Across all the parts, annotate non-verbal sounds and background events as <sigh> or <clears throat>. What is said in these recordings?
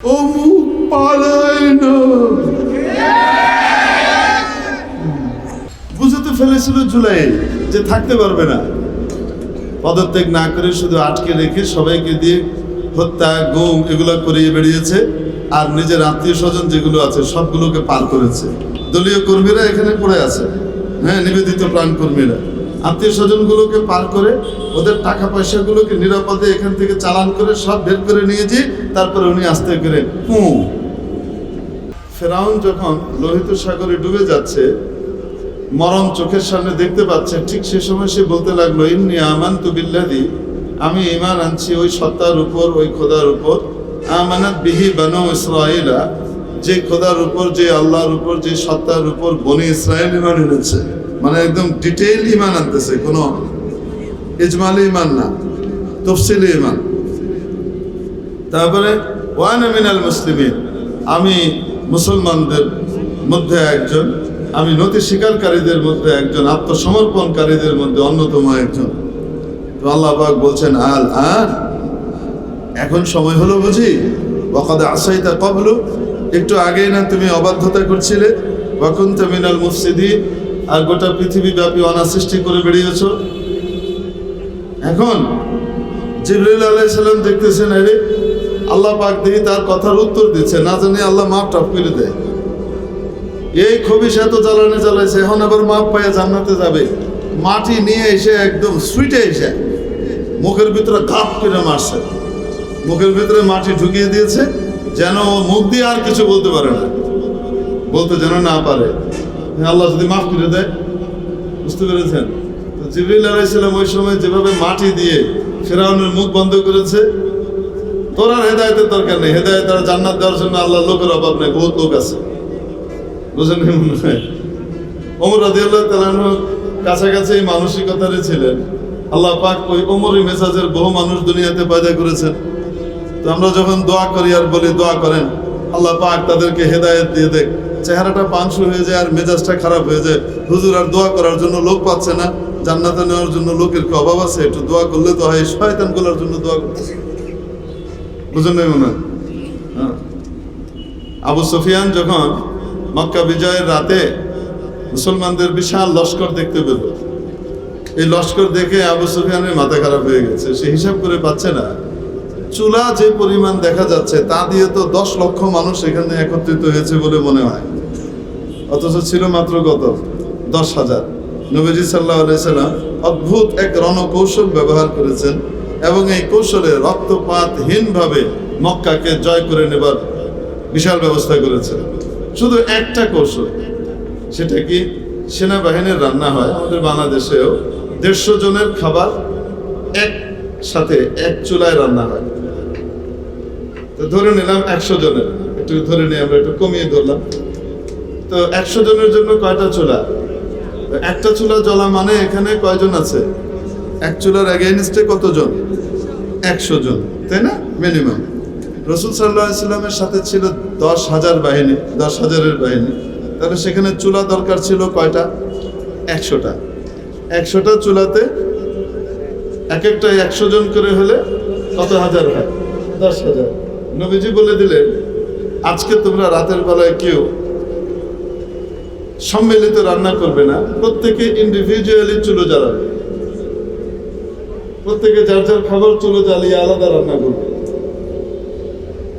অমুক পালায় না বুঝতে ফেলেছিল জুলাই যে থাকতে পারবে না। পদত্যাগ না করে শুধু আটকে রেখে সবাইকে দিয়ে হত্যা, গুম এগুলো করিয়ে বেরিয়েছে আর নিজের আত্মীয় স্বজন যেগুলো আছে সবগুলোকে পার করেছে। দলীয় কর্মীরা এখানে পড়ে আছে। হ্যাঁ নিবেদিত প্রাণ কর্মীরা আত্মীয় স্বজনগুলোকে পার করে ওদের টাকা পয়সাগুলোকে নিরাপদে এখান থেকে চালান করে সব বের করে নিয়েছি, তারপরে উনি আস্তে করে হু ফেরাউন যখন লোহিত সাগরে ডুবে যাচ্ছে, মরণ চোখের সামনে দেখতে পাচ্ছে, ঠিক সে সময় সে বলতে লাগল, ইন্নি আমান তু বিল্লাদি আমি ইমান আনছি ওই সত্তার উপর, ওই খোদার উপর। আমানাত বিহি বানু ইসরাইলা যে খোদার উপর, যে আল্লাহর উপর, যে সত্তার উপর বনি ইসরায়েল ইমান এনেছে। মানে একদম ডিটেইল ইমান আনতেছে, কোনো ইজমালি ইমান না, তফসিলি ইমান। তারপরে, ওয়ান মিনাল মুসলিমিন, আমি মুসলমানদের মধ্যে একজন, আমি নথি স্বীকারকারীদের মধ্যে একজন, আত্মসমর্পণকারীদের মধ্যে অন্যতম একজন। তো আল্লাহ পাক বলছেন, আল আর এখন সময় হলো বুঝি, ওয়াকাদ আসাইতা কবলু। একটু আগেই না, তুমি অবাধ্যতা করছিলে ওয়াকুন্তা মিনাল মুফসিদি আর গোটা পৃথিবী ব্যাপী অনাসৃষ্টি করে বেরিয়েছ এখন জিবরিল আলাইহিস সালাম দেখতেছেন, আরে আল্লাহ পাক দেখি তার কথার উত্তর দিচ্ছে, না জানি আল্লাহ মাপ টাপ করে দেয়। এই খবিস এত জ্বালানি জ্বালাইছে, এখন আবার মাপ পাইয়া জান্নাতে যাবে। মাটি নিয়ে এসে একদম সুইটে এসে মুখের ভিতরে ঘাপ করে মারছে। মুখের ভিতরে মাটি ঢুকিয়ে দিয়েছে, যেন মুখ দিয়ে আর কিছু বলতে পারে না। বলতে যেন না পারে। আল্লাহ যদি মাফ করে দেয়, বুঝতে পেরেছেন? তো জিবরিল আলাইসালাম ওই সময় যেভাবে মাটি দিয়ে ফেরাউনের মুখ বন্ধ করেছে তোর আর হেদায়তের দরকার নেই। হেদায়ত আর জান্নাত দেওয়ার জন্য আল্লাহ লোকের অভাব নেই, বহুত লোক আছে। বুঝেন মনে হয়? ওমর রাদিয়াল্লাহু তাআলা কাছাকাছি এই মানসিকতারই ছিলেন। আল্লাহ পাক ওই ওমরি মেজাজের বহু মানুষ দুনিয়াতে পয়দা করেছেন। তো আমরা যখন দোয়া করি আর বলি, দোয়া করেন, আল্লাহ পাক তাদেরকে হেদায়েত দিয়ে দেখ। চেহারাটা পাংশু হয়ে যায় আর মেজাজটা খারাপ হয়ে যায়। হুজুর আর দোয়া করার জন্য লোক পাচ্ছে না। জান্নাতে নেওয়ার জন্য লোকের কি অভাব আছে? একটু দোয়া করলে তো হয়, শয়তানগুলার জন্য দোয়া বুঝেন নাই মনে হ্যাঁ। আবু সুফিয়ান যখন মক্কা বিজয়ের রাতে মুসলমানদের বিশাল লস্কর দেখতে পেল। এই লস্কর দেখে আবু সুফিয়ানের মাথা খারাপ হয়ে গেছে। সে হিসাব করে পাচ্ছে না। চুলা যে পরিমাণ দেখা যাচ্ছে, তা দিয়ে তো দশ লক্ষ মানুষ এখানে একত্রিত হয়েছে বলে মনে হয়। অথচ ছিল মাত্র কত? দশ হাজার। নবীজি সাল্লাহ সাল্লাম অদ্ভুত এক রণকৌশল ব্যবহার করেছেন এবং এই কৌশলে রক্তপাতহীনভাবে মক্কাকে জয় করে নেবার বিশাল ব্যবস্থা করেছেন। শুধু একটা কৌশল, সেটা কি সেনাবাহিনীর রান্না হয় আমাদের বাংলাদেশেও? দেড়শো জনের খাবার এক সাথে এক চুলায় রান্না হয়। তো ধরে নিলাম একশো জনের। একটু ধরে নিয়ে আমরা একটু কমিয়ে ধরলাম। তো একশো জনের জন্য কয়টা চুলা? একটা চুলা জ্বলা মানে এখানে কয়জন আছে? এক চুলার এগেইনস্টে কতজন? একশো জন, তাই না? মিনিমাম রসুল সাল্লাহ ইসলামের সাথে ছিল দশ হাজার বাহিনী, দশ হাজারের বাহিনী। তাহলে সেখানে চুলা দরকার ছিল কয়টা? একশোটা। একশোটা চুলাতে এক একটা একশো জন করে হলে কত হাজার হয়? দশ হাজার। নবীজি বলে দিলেন, আজকে তোমরা রাতের বেলায় কেউ সম্মিলিত রান্না করবে না, প্রত্যেকে ইন্ডিভিজুয়ালি চুলো জ্বালাবে। প্রত্যেকে যার যার খাবার চুলো জ্বালিয়ে আলাদা রান্না করবে।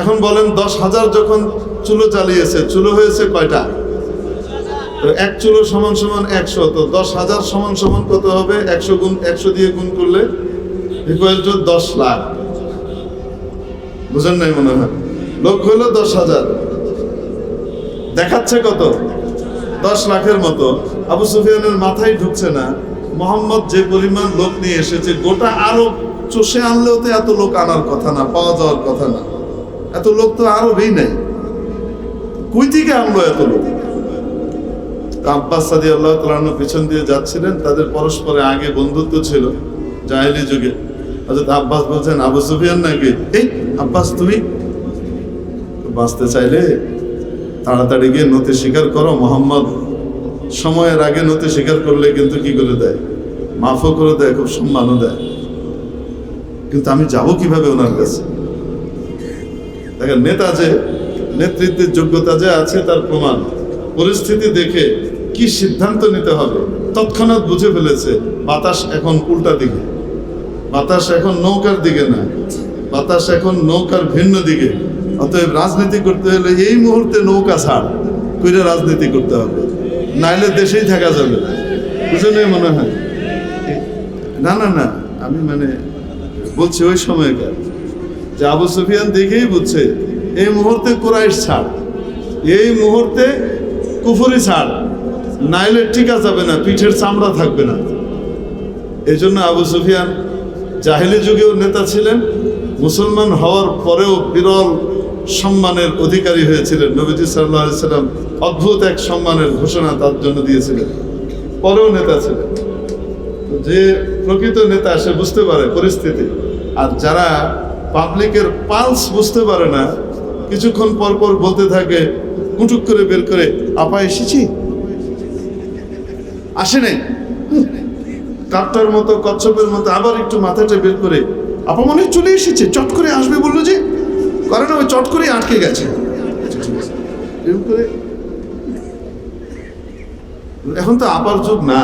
এখন বলেন, দশ হাজার যখন চুলো চালিয়েছে চুলো হয়েছে কয়টা? তো এক চুলো সমান সমান একশো, তো দশ হাজার সমান সমান কত হবে? একশো গুণ, একশো দিয়ে গুণ করলে দশ লাখ। বুঝেন নাই মনে হয়। লোক হলো দশ হাজার। দেখাচ্ছে কত? দশ লাখের মতো। আবু সুফিয়ানের মাথায় ঢুকছে না। মোহাম্মদ যে পরিমাণ লোক নিয়ে এসেছে, গোটা আরও চষে আনলেও তো এত লোক আনার কথা না, পাওয়া যাওয়ার কথা না। এত লোক তো আরবেই নাই। কই থেকে আনলো এত লোক? আব্বাস সাদি আল্লাহ পিছন দিয়ে যাচ্ছিলেন। তাদের পরস্পরে আগে বন্ধুত্ব ছিল জাহেলি যুগে। অর্থাৎ আব্বাস বলছেন, আবু সুফিয়ান নাকি? এই, আব্বাস, তুমি? বাঁচতে চাইলে তাড়াতাড়ি গিয়ে নথি স্বীকার করো। মোহাম্মদ সময়ের আগে নথি স্বীকার করলে কিন্তু কি করে দেয়? মাফও করে দেয়, খুব সম্মানও দেয়। কিন্তু আমি যাব কীভাবে ওনার কাছে? দেখেন, নেতা যে, নেতৃত্বের যোগ্যতা যে আছে তার প্রমাণ। পরিস্থিতি দেখে কি সিদ্ধান্ত নিতে হবে? তৎক্ষণাৎ বুঝে ফেলেছে, বাতাস এখন উল্টা দিকে। বাতাস এখন নৌকার দিকে না। বাতাস এখন নৌকার ভিন্ন দিকে। অতএব রাজনীতি করতে হলে এই মুহূর্তে নৌকা ছাড়, কইরে রাজনীতি করতে হবে। নাইলে দেশেই থাকা যাবে। বুঝলে মনে হয়? না না না, আমি মানে বলছি ওই সময়কার। যে আবু সুফিয়ান দেখেই বুঝছে, এই মুহূর্তে কোরাইশ ছাড়, এই মুহূর্তে কুফুরি ছাড়, নাইলে টিকা যাবে না, পিঠের চামড়া থাকবে না। এই জন্য আবু সুফিয়ান জাহেলি যুগেও নেতা ছিলেন, মুসলমান হওয়ার পরেও বিরল সম্মানের অধিকারী হয়েছিলেন। নবীজি সাল্লাহ সাল্লাম অদ্ভুত এক সম্মানের ঘোষণা তার জন্য দিয়েছিলেন। পরেও নেতা ছিলেন। যে প্রকৃত নেতা সে বুঝতে পারে পরিস্থিতি। আর যারা পাবলিকের পালস বুঝতে পারে না, কিছুক্ষণ পর পর বলতে থাকে, কুটুক করে বের করে, আপা এসেছি? আসে নাই। কাপটার মতো কচ্ছপের মতো আবার একটু মাথাটা বের করে আপা মনে চলে এসেছে চট করে আসবে বলল যে করে না ওই চট করে আটকে গেছে। আচ্ছা, এখন তো আপার যুগ না।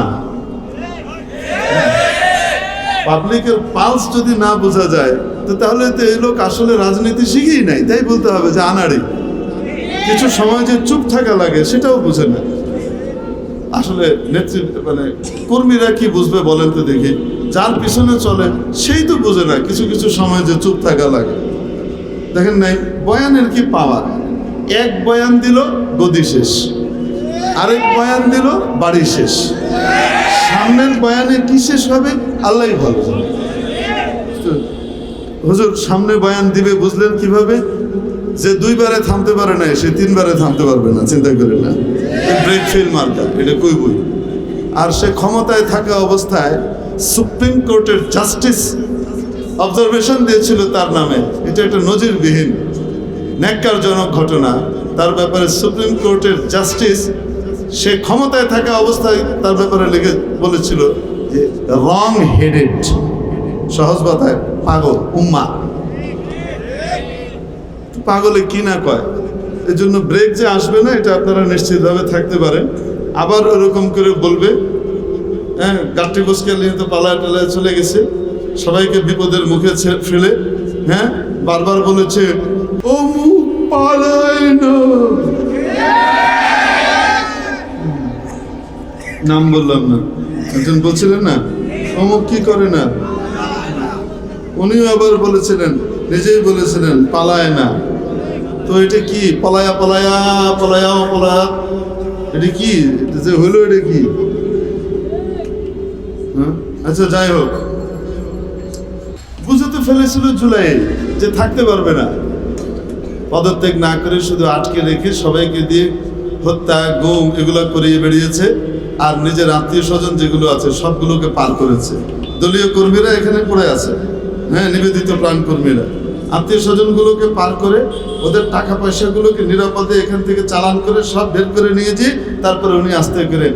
পাবলিকের পালস যদি না বোঝা যায় তো তাহলে তো এই লোক আসলে রাজনীতি শিখেই নাই তাই বলতে হবে যে আনাড়ি। কিছু সময় যে চুপ থাকা লাগে সেটাও বুঝে না। আসলে নেতৃত্ব মানে কর্মীরা কি বুঝবে বলেন তো দেখি। যার পিছনে চলে, সেই তো বোঝে না, কিছু কিছু সময় যে চুপ থাকা লাগে। দেখেন নাই, বয়ানের কি পাওয়ার এক বয়ান দিল, গদি শেষ। আরেক বয়ান দিল, বাড়ি শেষ। সামনের বয়ানে কি শেষ হবে আল্লাহ ভালো। হুজুর, সামনে বয়ান দিবে, বুঝলেন কীভাবে? যে দুইবারে থামতে পারে না সে তিনবারে থামতে পারবে না, চিন্তা করে না। ব্রেক ফেল মার্কা এটা কই বই? আর সে ক্ষমতায় থাকা অবস্থায় সুপ্রিম কোর্টের জাস্টিস অবজারভেশন দিয়েছিল তার নামে। এটা একটা নজিরবিহীন, ন্যাক্কারজনক ঘটনা। তার ব্যাপারে সুপ্রিম কোর্টের জাস্টিস, সে ক্ষমতায় থাকা অবস্থায় তার ব্যাপারে লিখে বলেছিল যে রং হেডেড সহজ কথায় পাগল, উম্মা। পাগলে কি না কয়? এই জন্য ব্রেক যে আসবে না, এটা আপনারা নিশ্চিতভাবে থাকতে পারেন। আবার ওরকম করে বলবে হ্যাঁ গাঠি বসকে নিয়ে তো পালায় টালায় চলে গেছে। সবাইকে বিপদের মুখে ফেলে হ্যাঁ? বারবার বলেছে মুখ পালায় না। নাম বললাম না। একজন বলছিলেন না, অমুক কি করে না? উনিও আবার বলেছিলেন, নিজেই বলেছিলেন, পালায় না। তো এটা কি? পলায়া পলায়া পলায়া পলায়া এটা কি? যে হলো এটা কি? হ্যাঁ? আচ্ছা যাই হোক। বুঝে তো ফেলেছিল জুলাই, যে থাকতে পারবে না। পদত্যাগ না করে শুধু আটকে রেখে সবাইকে দিয়ে হত্যা, গুম এগুলো করিয়ে বেরিয়েছে আর নিজের আত্মীয় স্বজন যেগুলো আছে, সবগুলোকে পার করেছে। দলীয় কর্মীরা এখানে পড়ে আছে। হ্যাঁ নিবেদিত প্রাণ কর্মীরা আত্মীয় স্বজনগুলোকে পার করে ওদের টাকা পয়সাগুলোকে নিরাপদে এখান থেকে চালান করে সব বের করে নিয়ে যেয়ে তারপরে উনি আস্তে করে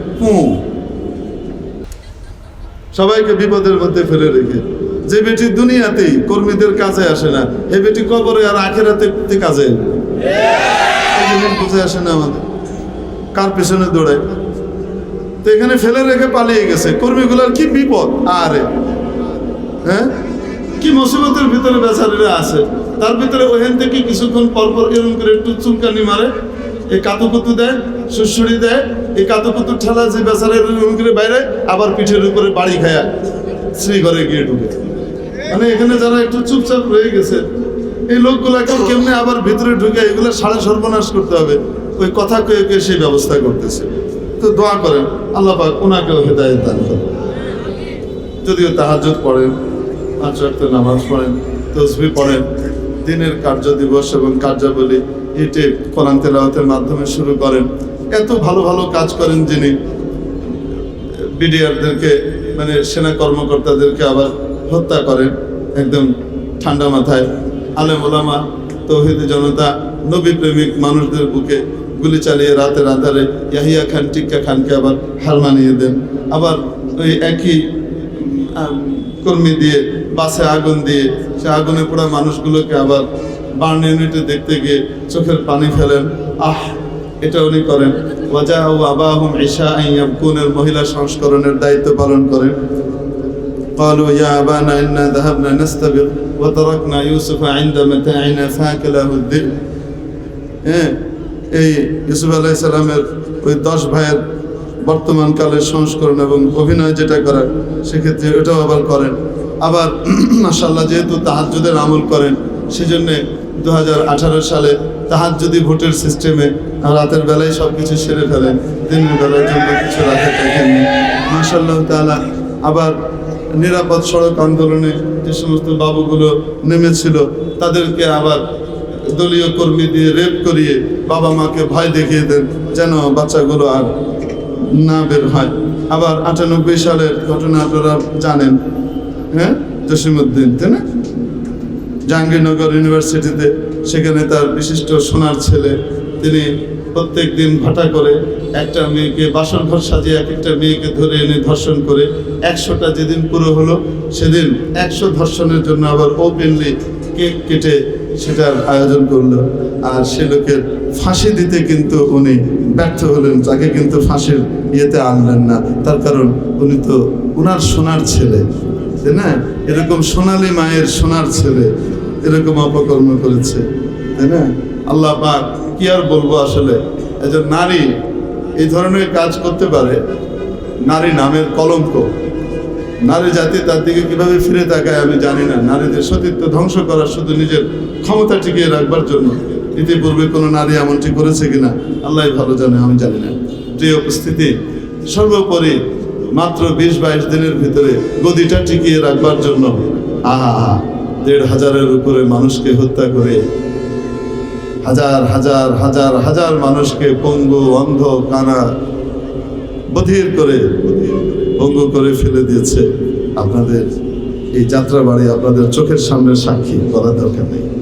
সবাইকে বিপদের মধ্যে ফেলে রেখে। যে বেটি দুনিয়াতেই কর্মীদের কাজে আসে না এই বেটি কবরে আর আখেরাতে কাজে বুঝে আসে না আমাদের। কার পেছনে দৌড়ায়? তো এখানে ফেলে রেখে পালিয়ে গেছে। কর্মীগুলোর কি বিপদ? আরে। হ্যাঁ? কি মুসিবতের ভিতরে বেচারিরা আছে? তার ভিতরে ওখান থেকে কিছুক্ষণ পরপর এরকম করে একটু চুলকানি মারে এই কাতুকুতু দেয় সুসুড়ি দেয় এই কাতুকুতু ঠেলা যে বেচারা এরকম করে বাইরে আবার পিঠের উপরে বাড়ি খায়া শ্রী ঘরে গিয়ে ঢুকে। মানে এখানে যারা একটু চুপচাপ রয়ে গেছে, এই লোকগুলাকে কেমনে আবার ভিতরে ঢুকে, এগুলো সাড়ে সর্বনাশ করতে হবে, ওই কথা কয়ে কয়ে সেই ব্যবস্থা করতেছে। তো দোয়া করেন, আল্লাহ পাক ওনাকেও হেদায়ত দান করেন। যদিও তাহাজুদ পড়েন, পাঁচ নামাজ পড়েন তসবি পড়েন দিনের কার্য দিবস এবং কার্যাবলী এটি কোরআন তেলাওয়াতের মাধ্যমে শুরু করেন। এত ভালো ভালো কাজ করেন যিনি। বিডিআরদেরকে মানে সেনা কর্মকর্তাদেরকে আবার হত্যা করেন একদম ঠান্ডা মাথায়। আলেম ওলামা, তৌহিদ জনতা নবী প্রেমিক মানুষদের বুকে গুলি চালিয়ে রাতের আধারে ইয়াহিয়া খান, টিক্কা খানকে আবার হার মানিয়ে দেন। আবার ওই একই কর্মী দিয়ে বাসে আগুন দিয়ে সে আগুনে পোড়া মানুষগুলোকে আবার বার্ন ইউনিটে দেখতে গিয়ে চোখের পানি ফেলেন আহ এটা উনি করেন ওয়াজা ও আবাহম ঈশা আইয়াবকুনের মহিলা সংস্করণের দায়িত্ব পালন করেন قالوا يا أبانا إنا ذهبنا نستبق وتركنا يوسف عند متاعنا فاكله الذئب হ্যাঁ এই ইউসুফ আলাহ সালামের ওই দশ ভাইয়ের বর্তমান কালের সংস্করণ এবং অভিনয় যেটা করার সেক্ষেত্রে ওটাও আবার করেন আবার <clears throat> মাসাল্লাহ যেহেতু তাহাজ্জুদের আমল করেন, সেজন্যে দু হাজার আঠারো সালে তাহাজ্জুদি ভোটের সিস্টেমে রাতের বেলায় সব কিছু সেরে ফেলেন, দিনের বেলার জন্য কিছু রাখে থাকেননি। মাসাল্লাহ তালা আবার নিরাপদ সড়ক আন্দোলনে যে সমস্ত বাবুগুলো নেমেছিল, তাদেরকে আবার দলীয় কর্মী দিয়ে রেপ করিয়ে বাবা মাকে ভয় দেখিয়ে দেন যেন বাচ্চাগুলো আর না বের হয়। আবার আটানব্বই সালের ঘটনা আপনারা জানেন হ্যাঁ? জসিমুদ্দিন তাই না? জাহাঙ্গীরনগর ইউনিভার্সিটিতে সেখানে তার বিশিষ্ট সোনার ছেলে, তিনি প্রত্যেক দিন ভাটা করে একটা মেয়েকে বাসন ঘর সাজিয়ে এক একটা মেয়েকে ধরে এনে ধর্ষণ করে একশোটা যেদিন পুরো হলো, সেদিন একশো ধর্ষণের জন্য আবার ওপেনলি কেক কেটে সেটার আয়োজন করল। আর সে লোকের ফাঁসি দিতে কিন্তু উনি ব্যর্থ হলেন, তাকে কিন্তু ফাঁসির ইয়েতে আনলেন না। তার কারণ উনি তো উনার সোনার ছেলে। তাই না? এরকম সোনালী মায়ের সোনার ছেলে এরকম অপকর্ম করেছে, তাই না? আল্লাহ পাক, কি আর বলব আসলে? একজন নারী, এই ধরনের কাজ করতে পারে, নারী নামের কলঙ্ক। নারী জাতি তার দিকে কীভাবে ফিরে তাকায় আমি জানি না। নারীদের সতীত্ব ধ্বংস করা শুধু নিজের ক্ষমতা টিকিয়ে রাখবার জন্য। ইতিপূর্বে কোনো নারী এমনটি করেছে কিনা আল্লাহ ভালো জানে, আমি জানি না। যে উপস্থিতি, সর্বোপরি মাত্র বিশ বাইশ দিনের ভিতরে গদিটা টিকিয়ে রাখবার জন্য। আহা দেড় হাজারের উপরে মানুষকে হত্যা করে হাজার হাজার হাজার হাজার মানুষকে পঙ্গু, অন্ধ, কানা বধির করে পঙ্গু করে ফেলে দিয়েছে। আপনাদের এই যাত্রা বাড়ি আপনাদের চোখের সামনে সাক্ষী করার দরকার নেই।